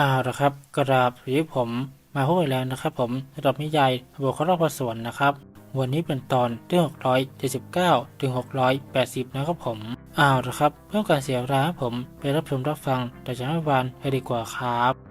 อาละครับกราบสวัสดีผมมาพบกันแล้วนะครับ ผมสำหรับนิยายบทข้อรอบสวนนะครับ วันนี้เป็นตอนที่679ถึง680 นะครับผมอ้าวละครับเพื่อการเสียเวลาผมไปรับชมรับฟังแต่จะไม่วานให้ดีกว่าครับ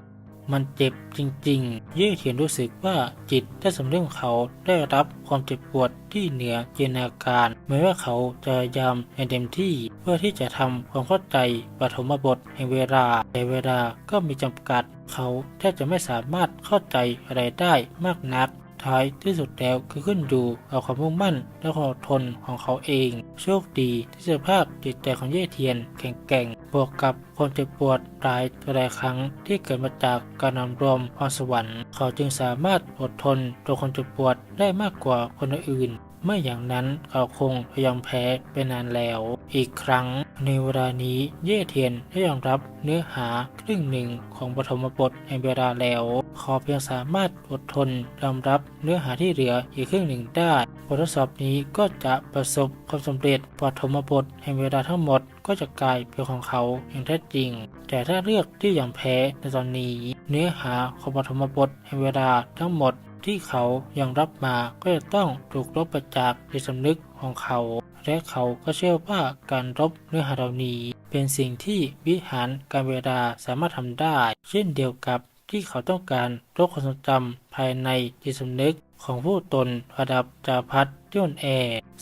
มันเจ็บจริงๆเย่งเขียนรู้สึกว่าจิตและสำนึกของเขาได้รับความเจ็บปวดที่เหนือจินตนาการแม้ว่าเขาจะพยายามอย่างเต็มที่เพื่อที่จะทำความเข้าใจปฐมบทแห่งเวลาแต่เวลาก็มีจำกัด เขาแทบจะไม่สามารถเข้าใจอะไรได้มากนัก ท้ายที่สุดแล้วคือขึ้นอยู่กับความมุ่งมั่นและความอดทนของเขาเอง โชคดีที่สภาพจิตใจของเย่เทียนแข็งแกร่ง บวกกับความเจ็บปวดหลายต่อหลายครั้งที่เกิดมาจากการนำรวมพรสวรรค์เขาจึงสามารถอดทนต่อความเจ็บปวดได้มากกว่าคนอื่นไม่อย่างนั้นเขาคงยอมแพ้ไปนานแล้ว อีกครั้ง ในเวลานี้เย่เทียนได้ยอมรับเนื้อหาครึ่งหนึ่งของปฐมบทแห่งเวลาแล้ว ขาเพียงสามารถอดทนยอมรับเนื้อหาที่เหลืออีกครึ่งหนึ่งได้บททดสอบนี้ก็จะประสบความสำเร็จปฐมบทแห่งเวลาทั้งหมดก็จะกลายเป็นของเขาอย่างแท้จริง แต่ถ้าเลือกที่ยอมแพ้ในตอนนี้ เนื้อหาของปฐมบทแห่งเวลาทั้งหมดที่เขายังรับมาก็จะต้องถูกลบไปจากจิตสำนึกของเขา และเขาก็เชื่อว่าการลบเนื้อหาเหล่านี้ เป็นสิ่งที่วิหารการเวลาสามารถทำได้ เช่นเดียวกับ ที่เขาต้องการลบความทรงจำภายในจิตสำนึกของผู้ตนระดับจาพัฒที่อ่อนแอ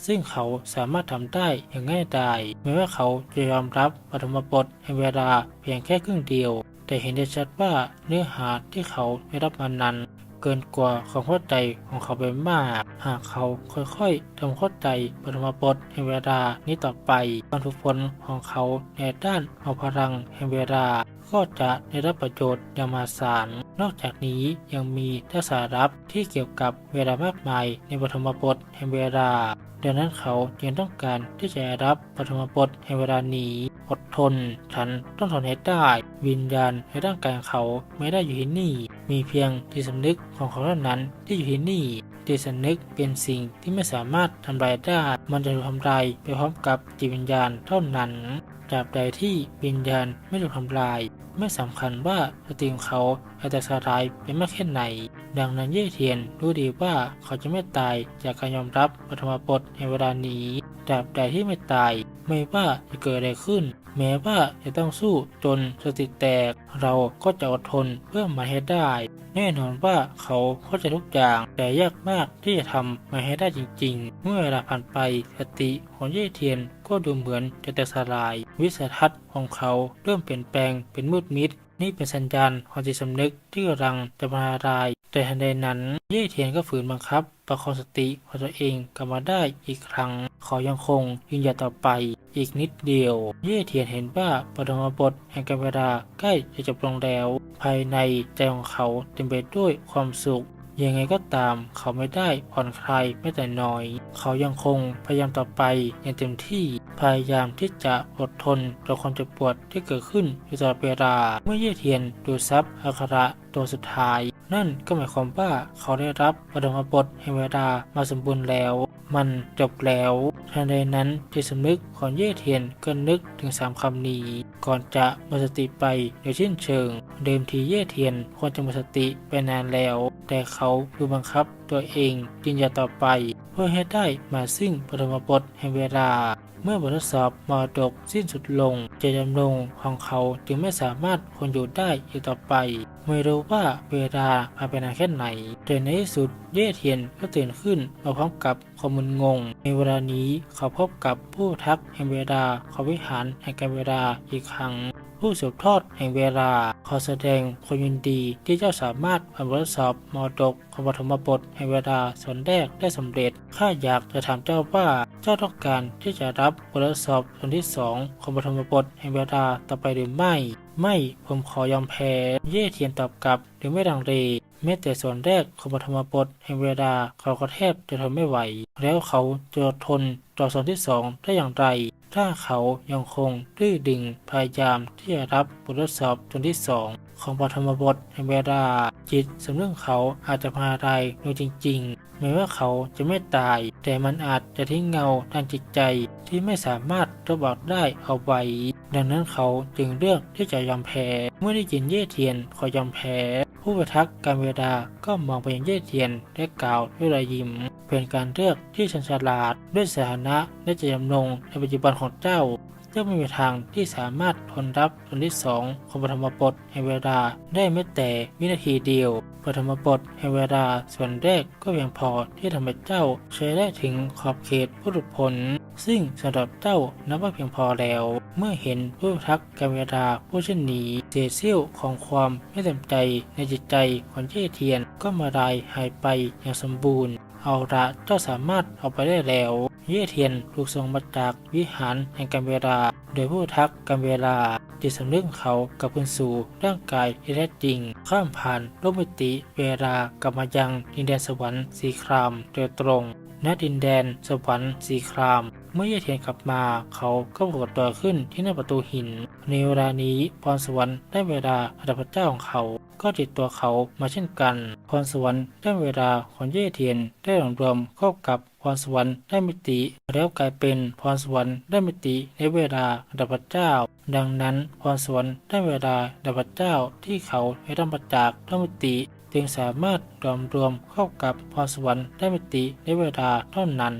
ซึ่งเขาสามารถทำได้อย่างง่ายดายแม้ว่าเขาจะยอมรับปฐมบทแห่งเวลาเพียงแค่ครึ่งเดียว แต่เห็นได้ชัดว่าเนื้อหาที่เขาได้รับมานั้น เกินกว่าความเข้าใจของเขาไปมาก หากเขาค่อยๆทำเข้าใจปฐมบทแห่งเวลานี้ต่อไปการฝึกฝนของเขาในด้านเอาพลังแห่งเวลา ก็จะได้รับประโยชน์อย่างมหาศาล นอกจากนี้ยังมีทักษะลับที่เกี่ยวกับเวลามากมายในปฐมบทแห่งเวลาดังนั้นเขาจึงต้องการที่จะรับปฐมบทแห่งเวลานี้อดทน ฉันต้องทนให้ได้ วิญญาณในร่างกายเขาไม่ได้อยู่ที่นี่ มีเพียงจิตสำนึกของเขาเท่านั้นที่อยู่ที่นี่จิตสำนึกเป็นสิ่งที่ไม่สามารถทำลายได้ มันจะถูกทำลายไปพร้อมกับจิตวิญญาณเท่านั้น ตราบใดที่วิญญาณไม่ถูกทำลาย ไม่สำคัญว่าสติของเขาอาจจะสลายไปมากแค่ไหน ดังนั้นเย่เทียนรู้ดีว่าเขาจะไม่ตายจากการยอมรับปฐมบทในเวลานี้ตราบใดที่ไม่ตาย ไม่ว่าจะเกิดอะไรขึ้น แม้ว่าจะต้องสู้จนสติแตก เราก็จะอดทนเพื่อมาให้ได้ แน่นอนว่าเขาเข้าใจทุกอย่าง แต่ยากมากที่จะทำมาให้ได้จริง ๆ เมื่อเวลาผ่านไปสติของเย่เทียนก็ดูเหมือนจะแตกสลาย วิสัยทัศน์ของเขาเริ่มเปลี่ยนแปลงเป็นมืดมิด นี่เป็นสัญญาณของจิตสำนึกที่กำลังจะมาลาย แต่ทันใดนั้น เย่เทียนก็ฝืนบังคับ ประคองสติของตัวเองกลับมาได้อีกครั้ง เขายังคงยืนหยัดต่อไป อีกนิดเดียว เย่เทียนเห็นว่าปฐมบทแห่งการเวลาใกล้จะจบลงแล้ว ภายในใจของเขาเต็มไปด้วยความสุข ยังไงก็ตามเขาไม่ได้ผ่อนคลายแม้แต่น้อย เขายังคงพยายามต่อไปอย่างเต็มที่พยายามที่จะอดทนต่อความเจ็บปวดที่เกิดขึ้นอยู่ตลอดเวลาเมื่อเย่เทียนดูซับอัคระตัวสุดท้าย นั่นก็หมายความว่าเขาได้รับปฐมบทแห่งเวลามาสมบูรณ์แล้ว มันจบแล้วทันใดนั้นจิตสำนึกของเย่เทียนก็นึกถึงสามคำนี้ ก่อนจะหมดสติไปโดยสิ้นเชิง เดิมทีเย่เทียนควรจะหมดสติไปนานแล้ว แต่เขาคือบังคับตัวเองยืนหยัดต่อไป เพื่อให้ได้มาซึ่งปฐมบทแห่งเวลา เมื่อบททดสอบมรดกสิ้นสุดลงเจตจำนงของเขาจึงไม่สามารถคงอยู่ได้อีกต่อไป ไม่รู้ว่าเวลาผ่านไปนานแค่ไหนแต่ในที่สุดเย่เทียนก็ตื่นขึ้นมาพร้อมกับความมึนงง ในเวลานี้เขาพบกับผู้ทักแห่งเวลาของวิหารแห่งการเวลาอีกครั้ง ผู้สืบทอดแห่งเวลา ขอแสดงความยินดีที่เจ้าสามารถผ่านบททดสอบมอดกของปฐมบทแห่งเวลาส่วนแรกได้สำเร็จ ข้าอยากจะถามเจ้าว่าเจ้าต้องการที่จะรับบททดสอบส่วนที่สองของปฐมบทแห่งเวลาต่อไปหรือไม่ ไม่ผมขอยอมแพ้ เย่เทียนตอบกลับหรือไม่ดังเร แม้แต่ส่วนแรกของปฐมบทแห่งเวลาเขาก็แทบจะทนไม่ไหว แล้วเขาจะทนต่อส่วนที่สองได้อย่างไร ถ้าเขายังคงดื้อดึงพยายามที่จะรับบททดสอบส่วนที่สอง ของปฐมบทแห่งเวลาจิตสำนึกเขาอาจจะพาไดโดยจริงๆแม้ว่าเขาจะไม่ตาย แต่มันอาจจะทิ้งเงาทางจิตใจที่ไม่สามารถระบอกได้เอาไว้ ดังนั้นเขาจึงเลือกที่จะยอมแพ้เมื่อได้ยินเย่เทียนขอยอมแพ้ ผู้พิทักษ์การเวลาก็มองไปยังเย่เทียนและกล่าวด้วยรอยยิ้ม เป็นการเลือกที่ชันฉลาดด้วยสถานะและจะยำนงในปัจจุบันของเจ้า เจ้าไม่มีทางที่สามารถทนรับส่วนที่สองของปฐมบทแห่งเวลาได้แม้แต่วินาทีเดียวปฐมบทแห่งเวลาส่วนแรกก็เพียงพอที่ทำให้เจ้าใช้ได้ถึงขอบเขตผู้หลุดพ้นซึ่งสำหรับเจ้านับว่าเพียงพอแล้ว เมื่อเห็นผู้ทักการเวลาผู้เช่นนี้เศษเสี้ยวของความไม่เต็มใจในจิตใจของเย่เทียนก็มาลายหายไปอย่างสมบูรณ์ เอาละเจ้าสามารถเอาไปได้แล้ว เย่เทียนถูกส่งมาจากวิหารแห่งการเวลา โดยผู้ทักการเวลาจิตสำนึกเขากับคืนสู่ร่างกายที่แท้จริง ข้ามผ่านโลกมิติเวลากลับมายังดินแดนสวรรค์สีครามโดยตรงณดินแดนสวรรค์สีคราม เมื่อเย่เทียนกลับมาเขาก็ปรากฏตัวขึ้นที่หน้าประตูหินในเวลานี้พรสวรรค์ได้เวลาอัตพระเจ้าของเขา ก็ติดตัวเขามาเช่นกัน พรสวรรค์ได้เวลาของเย่เทียนได้หลอมรวมเข้ากับพรสวรรค์ได้มิติ แล้วกลายเป็นพรสวรรค์ได้มิติในเวลาอัตพระเจ้า ดังนั้นพรสวรรค์ได้เวลาอัตพระเจ้าที่เขาให้ทำมาจากได้มิติจึงสามารถรวมรวมเข้ากับพรสวรรค์ได้มิติในเวลาเท่านั้น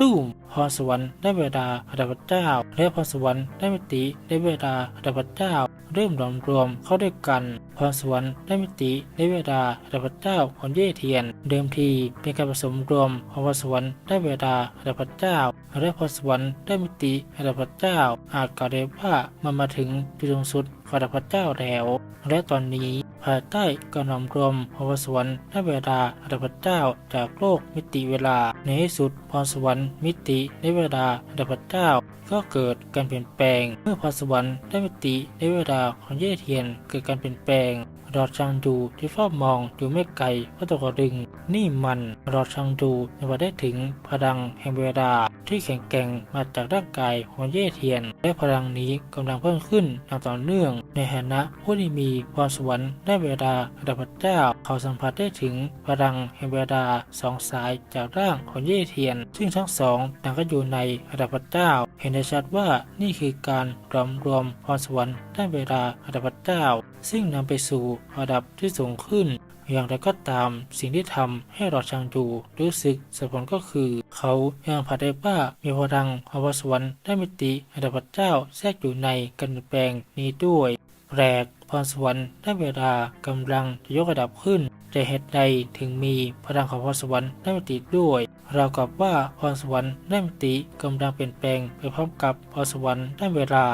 ตุ้มพรสวรรค์ได้เวลาอัตพเจ้าและพรสวรรค์ได้มิติได้เวลาอัตพเจ้าเริ่มรวมรวมเข้าด้วยกันพรสวรรค์ได้มิติได้เวลาอัตพเจ้าของเย่เทียน เดิมทีเป็นการผสมรวมของพรสวรรค์ได้เวลาอัตพเจ้าและพรสวรรค์ได้มิติอัตพเจ้าอาจกล่าวได้ว่ามันมาถึงจุดสูงสุด ขอดัพระเจ้าแล้ว และตอนนี้ภายใต้การนำรวมพรสวรรค์และเวลาอัตพระเจ้าจากโลกมิติเวลา ในที่สุดพรสวรรค์มิติในเวลาอัตพระเจ้าก็เกิดการเปลี่ยนแปลง เมื่อพรสวรรค์ได้มิติในเวลาของเย่เทียนเกิดการเปลี่ยนแปลง รอชังดูที่เฝ้ามองอยู่ไม่ไกลวัตถุกดึง นี่มันรอชังดูในว่าได้ถึงพลังแห่งเวลาที่แข็งแกร่งมาจากร่างกายของเย่เทียน และพลังนี้กำลังเพิ่มขึ้นอย่างต่อเนื่อง ในฐานะผู้ที่มีพรสวรรค์ได้เวลาระดับพระเจ้าเขาสัมผัสได้ถึงพลังแห่งเวลาสองสายจากร่างของเย่เทียน ซึ่งทั้งสองต่างก็อยู่ในระดับพระเจ้า เห็นได้ชัดว่านี่คือการรวมรวมพรสวรรค์ได้เวลาระดับพระเจ้า ซึ่งนำไปสู่ระดับที่สูงขึ้น อย่างไรก็ตามสิ่งที่ทำให้หลอดชางดูรู้สึกสะผลก็คือ เขายังผัดได้ว่ามีพลังของพรสวรรค์ได้มิติระดับพระเจ้าแทรกอยู่ในกันแปลงนี้ด้วย แปลก พรสวรรค์ได้เวลากำลังจะยกระดับขึ้นแต่เหตุใดถึงมีพลังของพรสวรรค์ได้มิติด้วยเราวกับว่าพรสวรรค์ได้มิติกำลังเปลี่ยนแปลงไปพร้อมกับพรสวรรค์ได้เวลา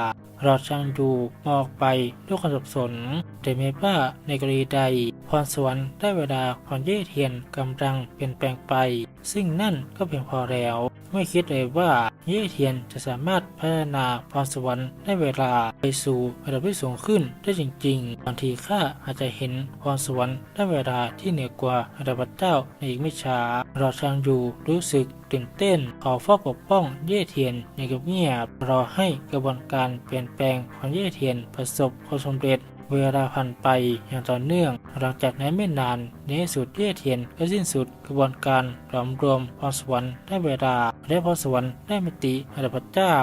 เราช่างดูมองไปด้วยความสับสน แต่ไม่ว่าในกรณีใดพรสวรรค์ได้เวลาของเย่เทียนกำลังเปลี่ยนแปลงไป ซึ่งนั่นก็เพียงพอแล้ว ไม่คิดเลยว่าเย่เทียนจะสามารถพัฒนาพรสวรรค์ได้เวลาไปสู่ระดับที่สูงขึ้นได้จริงๆบางทีข้าอาจจะเห็นพรสวรรค์ได้เวลาที่เหนือกว่าระดับเจ้าในอีกไม่ช้าเราชางดูรู้สึกตื่นเต้นขอเฝ้าปกป้องเย่เทียนในเงียบรอให้กระบวนการเปลี่ยนแปลงของเย่เทียนประสบความสำเร็จ เวลาผ่านไปอย่างต่อเนื่อง หลังจากนั้นไม่นานในที่สุดเย่เทียนก็สิ้นสุดกระบวนการหลอมรวมพรสวรรค์ได้เวลา และพรสวรรค์ได้มิติระดับพระเจ้า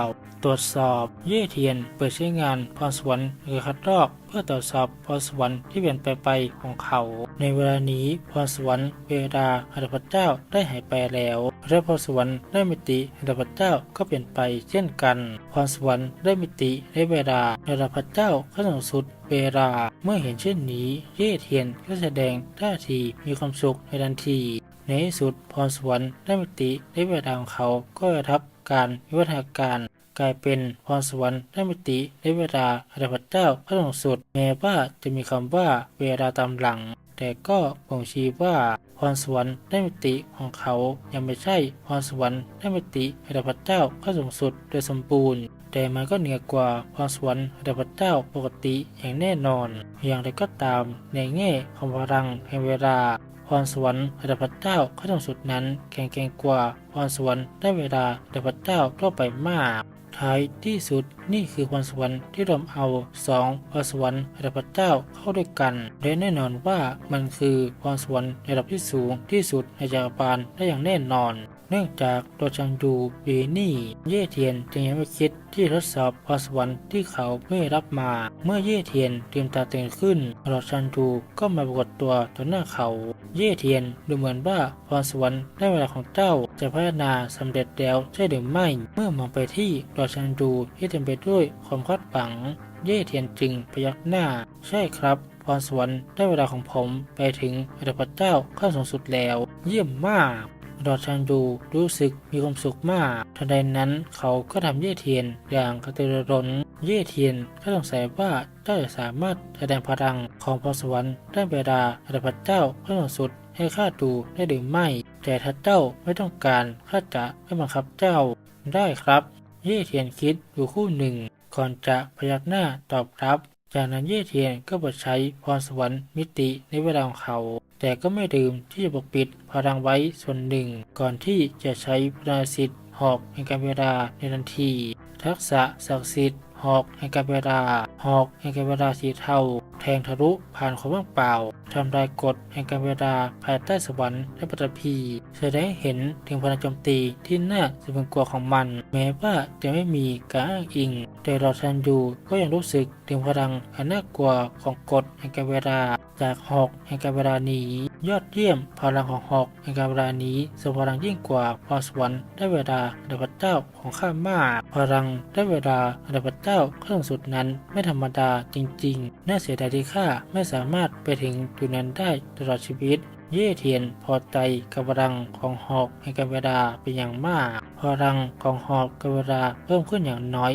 ตรวจสอบเย่เทียนเปิดใช้งานพรสวรรค์หรือคัดลอกเพื่อตรวจสอบพรสวรรค์ที่เปลี่ยนไปไปของเขา ในเวลานี้พรสวรรค์เวลาระดับพระเจ้าได้หายไปแล้วและพรสวรรค์ได้มิติระดับพระเจ้าก็เปลี่ยนไปเช่นกันพรสวรรค์ได้มิติได้เวลาระดับพระเจ้าขั้นสูงสุด เวลา เมื่อเห็นเช่นนี้ เย่เทียนก็แสดงท่าทีมีความสุขในทันที ในที่สุดพรสวรรค์ได้มิติได้เวลาของเขาก็ได้รับการวิวัฒนาการกลายเป็นพรสวรรค์ได้มิติได้เวลาระดับพเจ้าขั้นสูงสุด แม้ว่าจะมีคำว่าเวลาตามหลัง แต่ก็บ่งชี้ว่าพรสวรรค์ได้มิติของเขายังไม่ใช่พรสวรรค์ได้มิติระดับพเจ้าขั้นสูงสุดโดยสมบูรณ์ แต่มันก็เหนือกว่าพรสวรรค์ระดับพระเจ้าปกติอย่างแน่นอน อย่างไรก็ตามในแง่ของพลังแห่งเวลาพรสวรรค์ระดับพระเจ้าขั้นสุดนั้นแข็งแกร่งกว่าพรสวรรค์ได้เวลาระดับพระเจ้าทั่วไปมากท้ายที่สุดนี่คือพรสวรรค์ที่รวมเอาสองพรสวรรค์ระดับพระเจ้าเข้าด้วยกัน และแน่นอนว่ามันคือพรสวรรค์ระดับที่สูงที่สุดในจักรวาลได้อย่างแน่นอน เนื่องจากตัวชังดูปีนี่เย่เทียนจึงยังไม่คิดที่ทดสอบพรสวรรค์ที่เขาไม่รับมา เมื่อเย่เทียนเตรียมตาตื่นขึ้นรอชันดูก็มาปรากฏตัวต่อหน้าเขา เย่เทียนดูเหมือนว่าพรสวรรค์ได้เวลาของเจ้าจะพัฒนาสำเร็จแล้วใช่หรือไม่ เมื่อมองไปที่รอชันดูที่เต็มไปด้วยความคาดหวัง เย่เทียนจึงพยักหน้า ใช่ครับพรสวรรค์ได้เวลาของผมไปถึงระดับพระเจ้าขั้นสูงสุดแล้ว เยี่ยมมาก ดอชันดูรู้สึกมีความสุขมาก ทันใดนั้นเขาก็ทำเย่เทียนอย่างกระตือรือร้น เย่เทียนก็สงสัยว่าเจ้าจะสามารถแสดงพลังของพรสวรรค์ได้เวลาระดับพระเจ้าขั้นสูงสุดให้ข้าดูได้หรือไม่ แต่ถ้าเจ้าไม่ต้องการข้าจะไม่บังคับเจ้าได้ครับ เย่เทียนคิดอยู่คู่หนึ่ง ก่อนจะพยักหน้าตอบรับ จากนั้นเย่เทียนก็บดใช้พรสวรรค์มิติในเวลาของเขา แต่ก็ไม่ลืมที่จะปกปิดพลังไว้ส่วนหนึ่ง ก่อนที่จะใช้พลังสิทธิ์หอกแห่งการเวลาในทันที ทักษะศักดิ์สิทธิ์หอกแห่งการเวลาหอกแห่งการเวลาสีเทา แทงทะลุผ่านความว่างเปล่าทำลายกฎแห่งการเวลาภายใต้สวรรค์และปฐพีแสดงให้เห็นถึงพลังโจมตีที่น่าสะพรึงกลัวของมัน แม้ว่าจะไม่มีการอ้างอิง แต่รอทันอยู่ก็ยังรู้สึกถึงพลังอันน่ากลัวของกฎแห่งการเวลาจากหอกแห่งการเวลานี้ ยอดเยี่ยม พลังของหอกแห่งการเวลานี้ทรงพลังยิ่งกว่าพรสวรรค์ได้เวลาระดับเจ้าของข้ามาก พลังได้เวลาระดับเจ้าขั้นสูงสุดนั้นไม่ธรรมดาจริงๆ น่าเสียดายที่ข้าไม่สามารถไปถึงจุดนั้นได้ตลอดชีวิต เย่เทียนพอใจกับพลังของหอกแห่งการเวลาเป็นอย่างมากพลังของหอกการเวลาเพิ่มขึ้นอย่างน้อย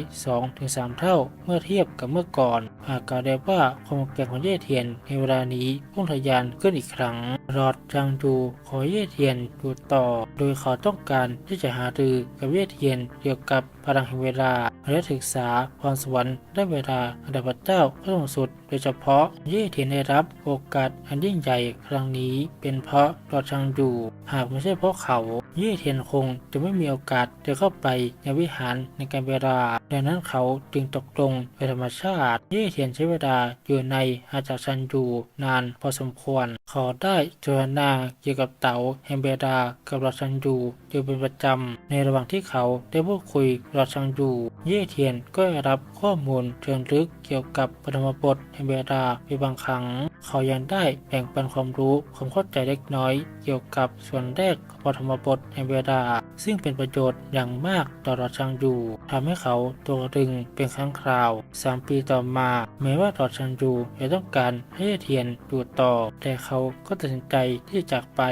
2-3 เท่าเมื่อเทียบกับเมื่อก่อน หากกล่าวได้ว่าความแกร่งของเย่เทียนในเวลานี้พุ่งทะยานขึ้นอีกครั้ง รอดจังดูขอเย่เทียนอยู่ต่อ โดยเขาต้องการที่จะหารือกับเย่เทียนเกี่ยวกับพลังแห่งเวลาและศึกษาพรสวรรค์ได้เวลาระดับเจ้าขั้นสูงสุด โดยเฉพาะเย่เทียนได้รับโอกาสอันยิ่งใหญ่ครั้งนี้ เป็นเพราะรอดชังดูหากไม่ใช่เพราะเขาเย่เทียนคงจะไม่มีโอกาสจะเข้าไปในวิหารในการเวลา ดังนั้นเขาจึงตกลงไปธรรมชาติ เย่เทียนใช้เวลาอยู่ในอาจากชันดูนานพอสมควรขาได้เจรนาเกี่ยวกับเต๋าแฮมเบดากับรอชันยู อยู่เป็นประจำ ในระหว่างที่เขาได้พูดคุยรอชังดูเย่เทียนก็ได้รับข้อมูลเชิงลึกเกี่ยวกับปฐมบทแห่งเบดาไปบางครั้ง เขายังได้แบ่งปันความรู้ความเข้าใจเล็กน้อย เกี่ยวกับส่วนแรกของปฐมบทแห่งเบดาซึ่งเป็นประโยชน์อย่างมากต่อรอชังยูทำให้เขาตัวตึงเป็นครั้งคราว 3 ปีต่อมา แม้ว่ารอชังยูจะต้องการให้เย่เทียนอยู่ต่อ แต่เขาก็ตัดสินใจที่จะจากไป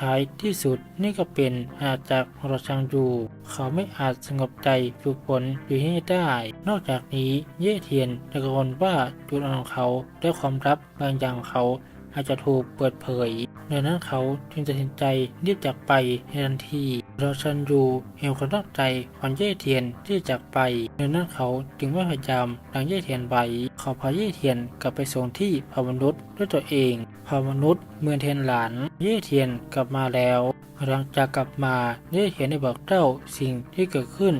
ท้ายที่สุดนี่ก็เป็นอาจาจักรองรชังยู เขาไม่อาจสงบใจฝึกฝนอยู่ที่นี่ได้ นอกจากนี้เย่เทียนตะโกังวลว่าจุดอ่อนของเขาและความลับบางอย่างของเขาอาจจะถูกเปิดเผยดังนั้นเขาจึงตัดสินใจรีบจากไปในทันที เรอชันยูเห็นความตั้งใจของเย่เทียนที่จากไปดังนั้นเขาจึงไม่พยายามดังเย่เทียนไว้เขาพาเย่เทียนกลับไปส่งที่เผ่ามนุษย์ด้วยตัวเองเผ่ามนุษย์เมืองเทียนหลาน เย่เทียนกลับมาแล้วหลังจากกลับมาเย่เทียนได้บอกเจ้าสิ่งที่เกิดขึ้น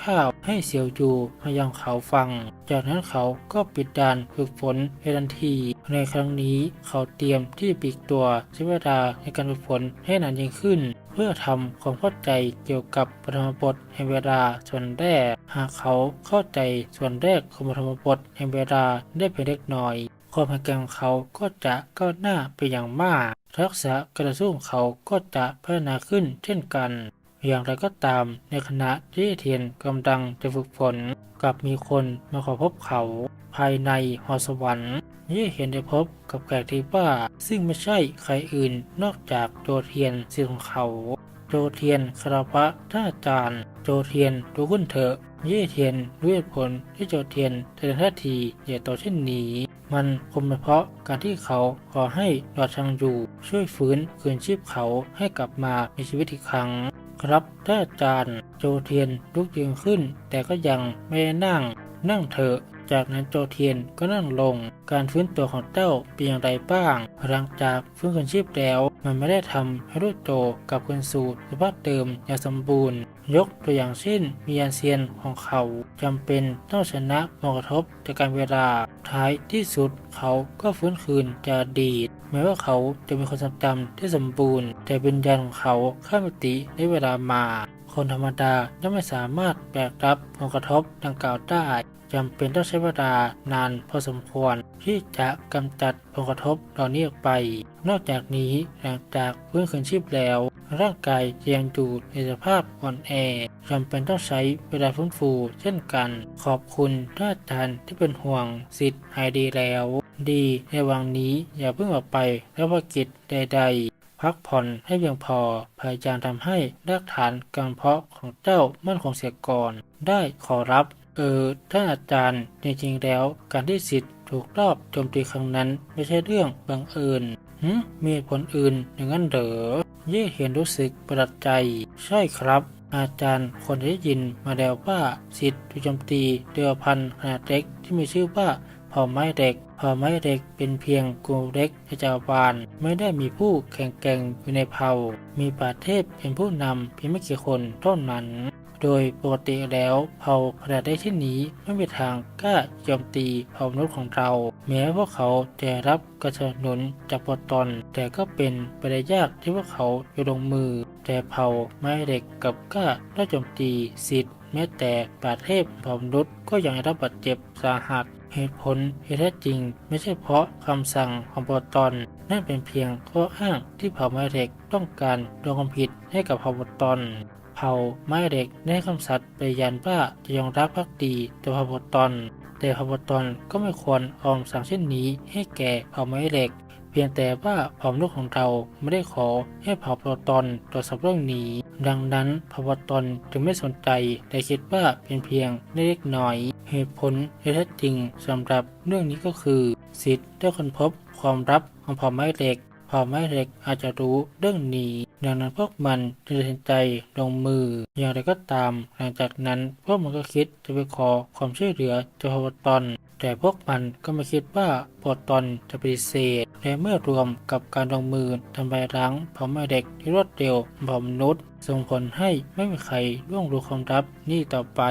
คร่าวๆให้เซียวจูมายังเขาฟัง จากนั้นเขาก็ปิดด่านฝึกฝนในทันที ในครั้งนี้เขาเตรียมที่ปีกตัวใช้เวลาในการฝึกฝนให้นานยิ่งขึ้น เพื่อทำความเข้าใจเกี่ยวกับปฐมบทแห่งเวลาส่วนแรก หากเขาเข้าใจส่วนแรกของปฐมบทแห่งเวลาได้เพียงเล็กน้อย ความแข็งแกร่งของเขาก็จะก้าวหน้าไปอย่างมาก ทักษะการสู้ของเขาก็จะพัฒนาขึ้นเช่นกัน อย่างไรก็ตามในขณะที่เทียนกำลังจะฝึกฝน กับมีคนมาขอพบเขา ภายในหอสวรรค์ยี่เห็นได้พบกับแขกที่บ้า ซึ่งไม่ใช่ใครอื่นนอกจากโจเทียนสิทธิ์ของเขา โจเทียนคาราปะท่านอาจารย์ โจเทียนดูขึ้นเถอะ เย่เทียนด้วยผลที่โจเทียนแสดงท่าทีใหญ่โตเช่นนี้ มันคงเป็นเพราะการที่เขาขอให้ดอดชังยูช่วยฟื้นคืนชีพเขาให้กลับมามีชีวิตอีกครั้ง ครับท่านอาจารย์ โจเทียนลุกยืนขึ้น แต่ก็ยังไม่นั่ง นั่งเถอะ จากนั้นโจเทียนก็นั่งลง การฟื้นตัวของเจ้าเป็นอย่างไรบ้าง หลังจากฟื้นคืนชีพแล้ว มันไม่ได้ทำให้รูปโจกลับคืนสู่สภาพเดิมอย่างสมบูรณ์ ยกตัวอย่างเช่นมีอันเซียนของเขาจำเป็นต้องชนะผลกระทบจากการเวลา ท้ายที่สุดเขาก็ฟื้นคืนจากอดีต แม้ว่าเขาจะมีความทรงจำที่สมบูรณ์ แต่วิญญาณของเขาข้ามมิติได้เวลามา คนธรรมดาย่อมไม่สามารถแบกรับผลกระทบดังกล่าวได้จำเป็นต้องใช้เวลานานพอสมควร ที่จะกำจัดผลกระทบเหล่านี้ออกไป นอกจากนี้หลังจากฟื้นคืนชีพแล้ว ร่างกายยังอยู่ในสภาพอ่อนแอจำเป็นต้องใช้เวลาฟื้นฟูเช่นกัน ขอบคุณท่านอาจารย์ที่เป็นห่วงสิทธิ์หายดีแล้ว ดีในวังนี้อย่าเพิ่งออกไปแล้วภกิจใด ๆ พักผ่อนให้เพียงพอ พยายามทำให้รากฐานการเพาะของเจ้ามั่นคงเสียก่อน ได้ขอรับ เออท่านอาจารย์จริงๆแล้วการที่สิทธิ์ถูกรอบโจมตีครั้งนั้นไม่ใช่เรื่องบังเอิญหึมีผลอื่นอย่างนั้นเหรอเย่เห็นรู้สึกประหลาดใจ ใช่ครับ อาจารย์คนได้ยินมาแล้วว่าสิทธิ์ถูกโจมตีเรือพันขนาดเล็กที่มีชื่อว่าเผ่าไม้เด็ก เผ่าไม้เด็กเป็นเพียงกลุ่มเล็กในจักรวาลไม่ได้มีผู้แข่งแกร่งอยู่ในเผ่า มีป่าเทพเป็นผู้นำเพียงไม่กี่คนเท่านั้น โดยปกติแล้วเผ่าขนาดได้ที่นี้ไม่มีทางกล้าโจมตีเผ่ามนุษย์ของเรา แม้พวกเขาจะรับกระสนุนจากปรตอนแต่ก็เป็นไปได้ยากที่พวกเขาจะลงมือ แต่เผ่าไม้เด็กกับกล้าได้โจมตีสิทธิ์แม้แต่ป่าเทพเผ่ามนุษย์ก็ยังได้รับบาดเจ็บสาหัส เหตุผลที่แท้จริง ไม่ใช่เพราะคำสั่งของโปรตอน นั่นเป็นเพียงข้ออ้างที่เผ่าไม้เด็กต้องการลงความผิดให้กับเผ่าโปรตอนเผ่าไม้เด็กได้คำสัตย์ไปยันว่าจะยอมรับภักดีต่อเผ่าโปรตอน แต่เผ่าโปรตอนก็ไม่ควรออมสั่งเช่นนี้ให้แก่เผ่าไม้เด็กเพียงแต่ว่าเผ่ามนุษย์ของเราไม่ได้ขอให้เผ่าโปรตอนตรวจสอบเรื่องนี้ ดังนั้นเผ่าโปรตอนจึงไม่สนใจแต่คิดว่าเป็นเพียงเล็กน้อย เหตุผลที่แท้จริงสำหรับเรื่องนี้ก็คือ สิทธิ์ได้ค้นพบความลับของเผ่าไม้เหล็กเผ่าไม้เหล็กอาจจะรู้เรื่องนี้ ดังนั้นพวกมันจึงตัดสินใจลงมือ อย่างไรก็ตาม หลังจากนั้นพวกมันก็คิดจะไปขอความช่วยเหลือจากโปรตอน แต่พวกมันก็ไม่คิดว่าโปรตอนจะปฏิเสธและเมื่อรวมกับการลงมือทำลายล้างเผ่าไม้เหล็กที่รวดเร็วของมนุษย์ ส่งผลให้ไม่มีใครล่วงรู้ความลับนี้ต่อไป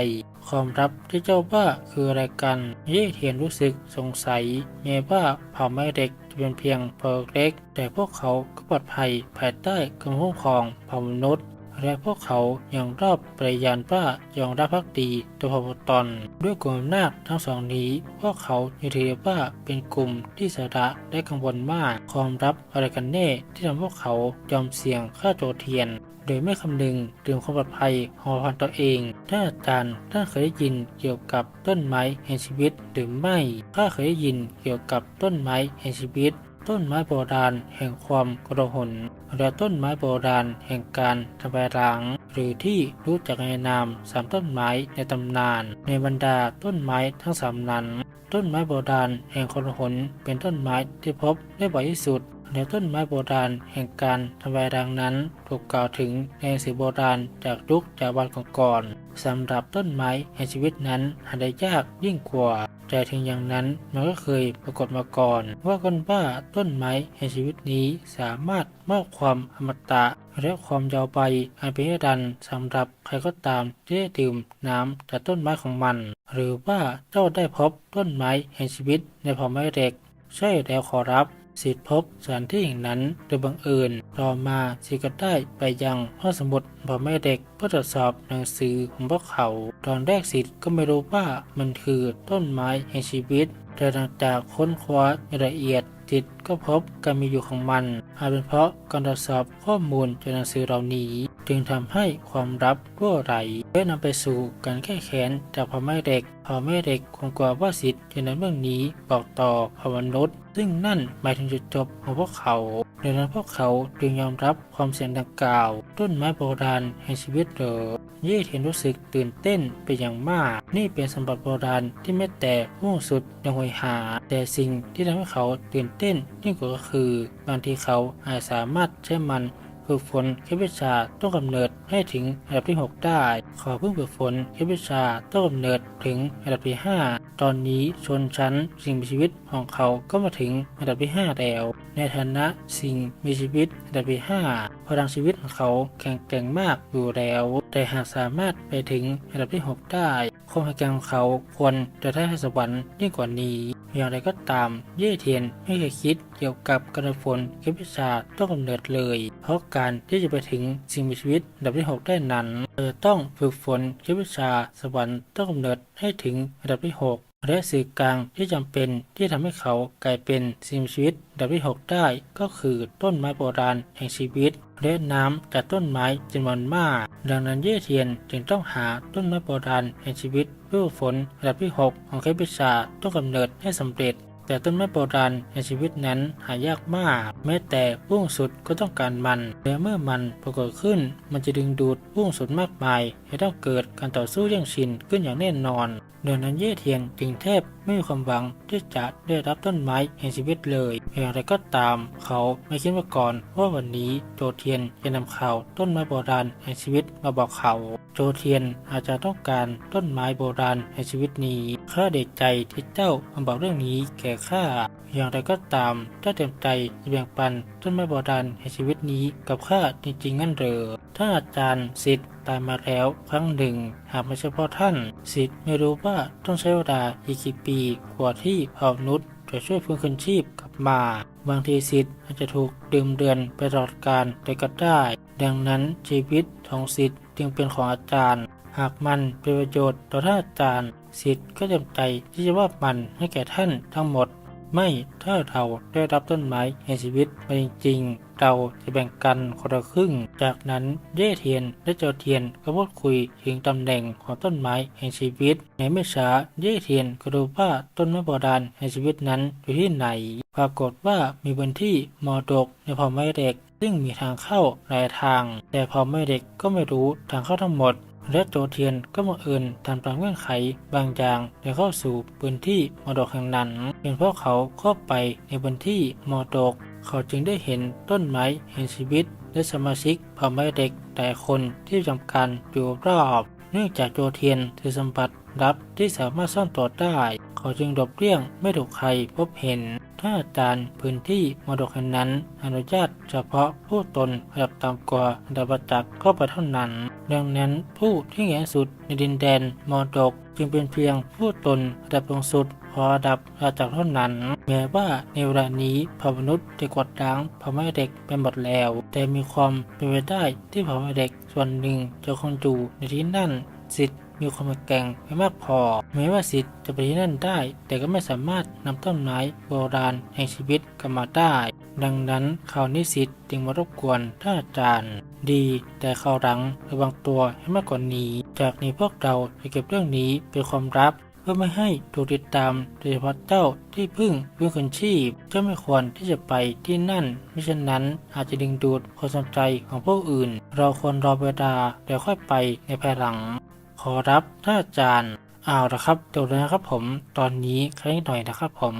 ความลับที่เจ้าว่าคืออะไรกันเย่เทียนรู้สึกสงสัยแม้ว่าเผ่าไม้เหล็กจะเป็นเพียงเผ่าเล็ก แต่พวกเขาก็ปลอดภัยภายใต้การคุ้มครองเผ่ามนุษย์และพวกเขายังรอบปริยานว่ายองรับพักดีต่อพบตอน ด้วยกลุ่มอำนาจทั้งสองนี้ พวกเขายึดถือว่าเป็นกลุ่มที่สาระและกังวลมากความรับอะไรกันแน่ที่ทำพวกเขายอมเสี่ยงฆ่าโจเทียน โดยไม่คำนึงถึงความปลอดภัยของพันตัวเองท่านอาจารย์ท่านเคยได้ยินเกี่ยวกับต้นไม้แห่งชีวิตหรือไม่ข้าเคยได้ยินเกี่ยวกับต้นไม้แห่งชีวิต ต้นไม้โบราณแห่งความกระหนและต้นไม้โบราณแห่งการทำลายล้างหรือที่รู้จักในนามสามต้นไม้ในตำนาน ในบรรดาต้นไม้ทั้งสามนั้น ต้นไม้โบราณแห่งคนหนเป็นต้นไม้ที่พบได้บ่อยที่สุด และต้นไม้โบราณแห่งการทำลายล้างนั้น ถูกกล่าวถึงในหนังสือโบราณจากยุคจากวันก่อนๆสำหรับต้นไม้แห่งชีวิตนั้นหาได้ยากยิ่งกว่าแต่ถึงอย่างนั้นมันก็เคยปรากฏมาก่อน ว่ากันว่าต้นไม้แห่งชีวิตนี้สามารถมอบความอมตะและความยาวไปอันเป็นนิรันสำหรับใครก็ตามที่ได้ดื่มน้ำจากต้นไม้ของมัน หรือว่าเจ้าได้พบต้นไม้แห่งชีวิตในผ่าไม้เด็ก ใช่แล้วขอรับ สิทธิพบสถานที่แห่งนั้นโดยบังเอิญต่อมาสิทธิ์ก็ได้ไปยังห้องสมุดพ่อแม่เด็กเพื่อตรวจสอบหนังสือของพวกเขา ตอนแรกสิทธิ์ก็ไม่รู้ว่ามันคือต้นไม้แห่งชีวิต แต่หลังจากค้นคว้าอย่างละเอียดสิทธิ์ก็พบการมีอยู่ของมันอาจเป็นเพราะการตรวจสอบข้อมูลจากหนังสือเหล่านี้ จึงทำให้ความลับรั่วไหลและนำไปสู่การแก้แค้นจากพ่อแม่เด็กพ่อแม่เด็กคงกลัวว่าสิทธิ์จะนำเรื่องนี้บอกต่อพมนุษย์ซึ่งนั่นหมายถึงจุดจบของพวกเขาดังนั้นพวกเขาจึงยอมรับความเสี่ยงดังกล่าว ต้นไม้โบราณแห่งชีวิตเหรอเย่เทียนรู้สึกตื่นเต้นเป็นอย่างมาก นี่เป็นสมบัติโบราณที่แม้แต่ผู้สุดยังหวยหา แต่สิ่งที่ทำให้เขาตื่นเต้นยิ่งกว่าก็คือ บางทีเขาอาจสามารถใช้มัน ฝึกฝนเคล็ดวิชาต้นกำเนิดให้ถึงระดับที่ 6 ได้ ขอเพิ่งฝึกฝนเคล็ดวิชาต้นกำเนิดถึงระดับที่ 5 ตอนนี้ชนชั้นสิ่งมีชีวิตของเขาก็มาถึงระดับที่ 5 แล้ว ในฐานะสิ่งมีชีวิตระดับที่ 5 พลังชีวิตของเขาแข็งแกร่งมากอยู่แล้ว แต่หากสามารถไปถึงระดับที่ 6 ได้ความแข็งแกร่งของเขาควรจะได้สวรรค์ยิ่งกว่านี้ อย่างไรก็ตาม เย่เทียนไม่เคยคิดเกี่ยวกับการฝึกฝนเก็บวิชาต้องกำเนิดเลย เพราะการที่จะไปถึงสิ่งมีชีวิตระดับที่ 6 ได้นั้นเธอต้องฝึกฝนเก็บวิชาสวรรค์ต้องกำเนิดให้ถึงระดับที่ 6 และสื่อกลางที่จำเป็นที่ทำให้เขากลายเป็นสิ่งมีชีวิตระดับที่ 6 ได้ก็คือต้นไม้โบราณแห่งชีวิตและน้ำจากต้นไม้จำนวนมาก ดังนั้นเย่เทียนจึงต้องหาต้นไม้โบราณแห่งชีวิต เพื่อฝึกฝนระดับที่ 6 ของเคล็ดวิชาต้องกำเนิดให้สำเร็จ แต่ต้นไม้โบราณในชีวิตนั้นหายากมาก แม้แต่ผู้งสุดก็ต้องการมัน และเมื่อมันปรากฏขึ้น มันจะดึงดูดผู้งสุดมากมาย ให้ต้องเกิดการต่อสู้แย่งชินขึ้นอย่างแน่นอนดังนั้นเย่เทียนจึงแทบไม่มีความหวังที่จะได้รับต้นไม้แห่งชีวิตเลยอย่างไรก็ตาม เขาไม่คิดมาก่อนว่าวันนี้โจเทียนจะนำข่าวต้นไม้โบราณแห่งชีวิตมาบอกเขาโจเทียนอาจจะต้องการต้นไม้โบราณแห่งชีวิตนี้ข้าเด็กใจที่เจ้ามาบอกเรื่องนี้แก่ข้าอย่างไรก็ตามถ้าเต็มใจจะแบ่งปันต้นไม้โบราณแห่งชีวิตนี้กับข้าจริงๆงั้นเหรอท่าอาจารย์สิทธิ์ ตายมาแล้วครั้งหนึ่ง หากไม่ใช่เพราะท่าน สิทธิ์ไม่รู้ว่าต้องใช้เวลาอีกกี่ปีกว่าที่เผ่านุษย์จะช่วยฟื้นคืนชีพกลับมา บางทีสิทธิ์อาจจะถูกดื่มเดือนไปตลอดกาลเลยก็ได้ ดังนั้นชีวิตของสิทธิ์จึงเป็นของอาจารย์ หากมันเป็นประโยชน์ต่อท่านอาจารย์ สิทธิ์ก็เต็มใจที่จะมอบมันให้แก่ท่านทั้งหมด ไม่ถ้าเราได้รับต้นไม้แห่งชีวิตมาจริงๆ เราจะแบ่งกันคนละครึ่ง จากนั้นเย่เทียนและโจเทียนก็พูดคุยถึงตำแหน่งของต้นไม้แห่งชีวิต ในไม่ช้าเย่เทียนก็รู้ว่าต้นไม้โบราณแห่งชีวิตนั้นอยู่ที่ไหน ปรากฏว่ามีบนที่มอดกในเผ่าไม้เด็ก ซึ่งมีทางเข้าหลายทาง แต่เผ่าไม้เด็กก็ไม่รู้ทางเข้าทั้งหมดและโจเทียนก็บังเอิญทำตามเงื่อนไขบางอย่างและเข้าสู่พื้นที่มรดกแห่งนั้นเป็นเพราะเขาเข้าไปในพื้นที่มรดก เขาจึงได้เห็นต้นไม้แห่งชีวิตและสมาชิกเผ่าไม้เด็กแต่คนที่จำกันอยู่รอบเนื่องจากโจเทียนถือสมบัติลับที่สามารถซ่อนตัวได้ เขาจึงหลบเลี่ยงไม่ถูกใครพบเห็น ถ้าอาจารย์พื้นที่มรดกแห่งนั้น อนุญาตเฉพาะผู้ตนระดับต่ำกว่าระดับจักษ์เข้าไปเท่านั้น ดังนั้นผู้ที่แข็งสุดในดินแดนมรดกจึงเป็นเพียงผู้ตนระดับสูงสุด พอดับระจักเท่านั้น แม้ว่าในเวลานี้ผ่ามนุษย์จะกวาดล้างผ่าม้เด็กไปหมดแล้ว แต่มีความเป็นไปได้ที่ผ่าม้เด็กส่วนหนึ่งจะคงอยู่ในที่นั่นสิทธิ์มีความแกร่งไม่มากพอแม้ว่าสิทธิ์จะไปที่นั่นได้ แต่ก็ไม่สามารถนำต้นไม้โบราณแห่งชีวิตกลับมาได้ ดังนั้นข่าวนิสิตจึงมารบกวนท่านอาจารย์ ดีแต่ข่าวหลังระวังตัวให้มากกว่านี้ จากนี้พวกเราจะเก็บเรื่องนี้เป็นความลับ เพื่อไม่ให้ถูกติดตามโดยเฉพาะเจ้าที่พึ่งเพึ่งคนชีพเจ้าไม่ควรที่จะไปที่นั่นมิฉะนั้นอาจจะดึงดูดความสนใจของผู้อื่น เราควรรอเวลาแล้วค่อยไปในภายหลัง ขอรับท่านอาจารย์เอาละครับจบแล้วนะครับผม ตอนนี้ครั้งหน่อยนะครับผม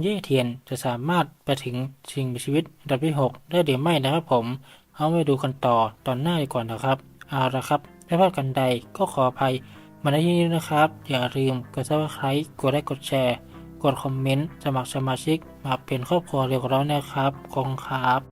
เย่เทียนจะสามารถไปถึงสิ่งมีชีวิตระดับที่ 6 ได้หรือไม่นะครับผม เอาไปดูกันต่อตอนหน้าดีกว่านะครับเอาละครับไม่พลาดกันใดก็ขออภัย มาในที่นี้นะครับ อย่าลืมกดซับสไครต์กดไลค์กดแชร์ กดคอมเมนต์ สมัครสมาชิก มาเป็นครอบครัวเดียวกับเรานะครับขอบคุณครับ